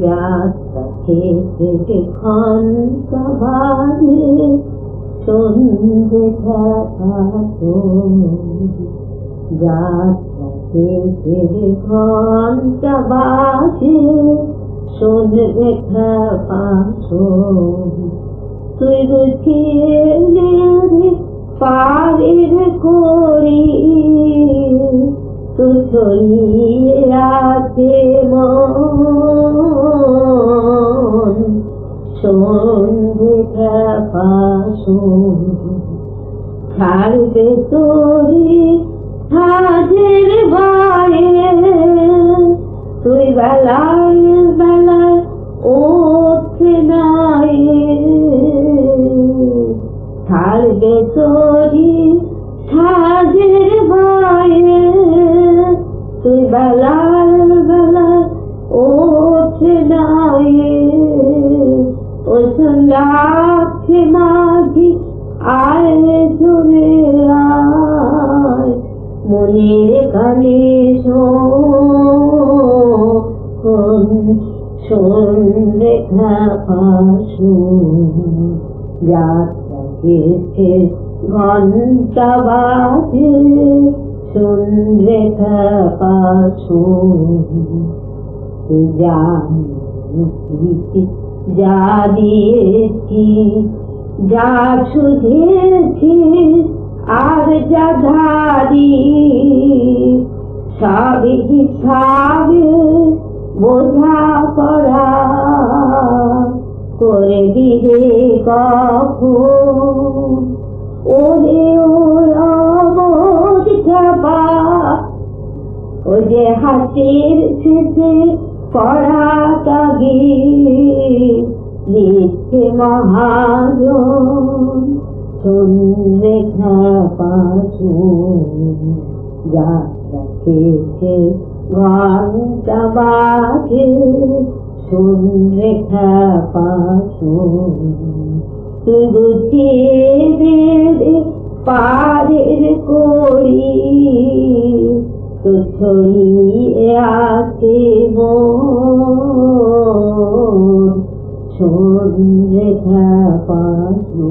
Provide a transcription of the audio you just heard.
যাত্রা থেকে ঘণ্টা বাজে সন্ধে থাকাতো যাত্রা থেকে ঘণ্টা বাজে সন্ধে থাকাতো তুই গুছিয়ে পারের করি, তুই আছে মন। ছাড়বে তোরি সাজের বায়ে তুই বেলায় বেলায় ওঠে নাই। ছাড়বে তোরি সাজের বায়ে তুই বেলায় বেলায় ওঠে নাই। ওই সন্ধ্যাকে মনের যাত্রা গেছে ঘণ্টা বাজে রেখা পাশুন। যা দিয়েছি যা শুধেছি আর যা ধারি সবই হিসাবে বোঝা পড়া? করে দিলে কখন? ওরে ওর ও যে হাতের শেষে পড়া কাগে লিখছে মহাজন। পাশু যাত্রা খেয়েছে ঘণ্টা বাজে শুনলে পাশু তুই গুছিয়ে পারের করি তো ছড়িয়ে আছে মন শোন রেখা পাশু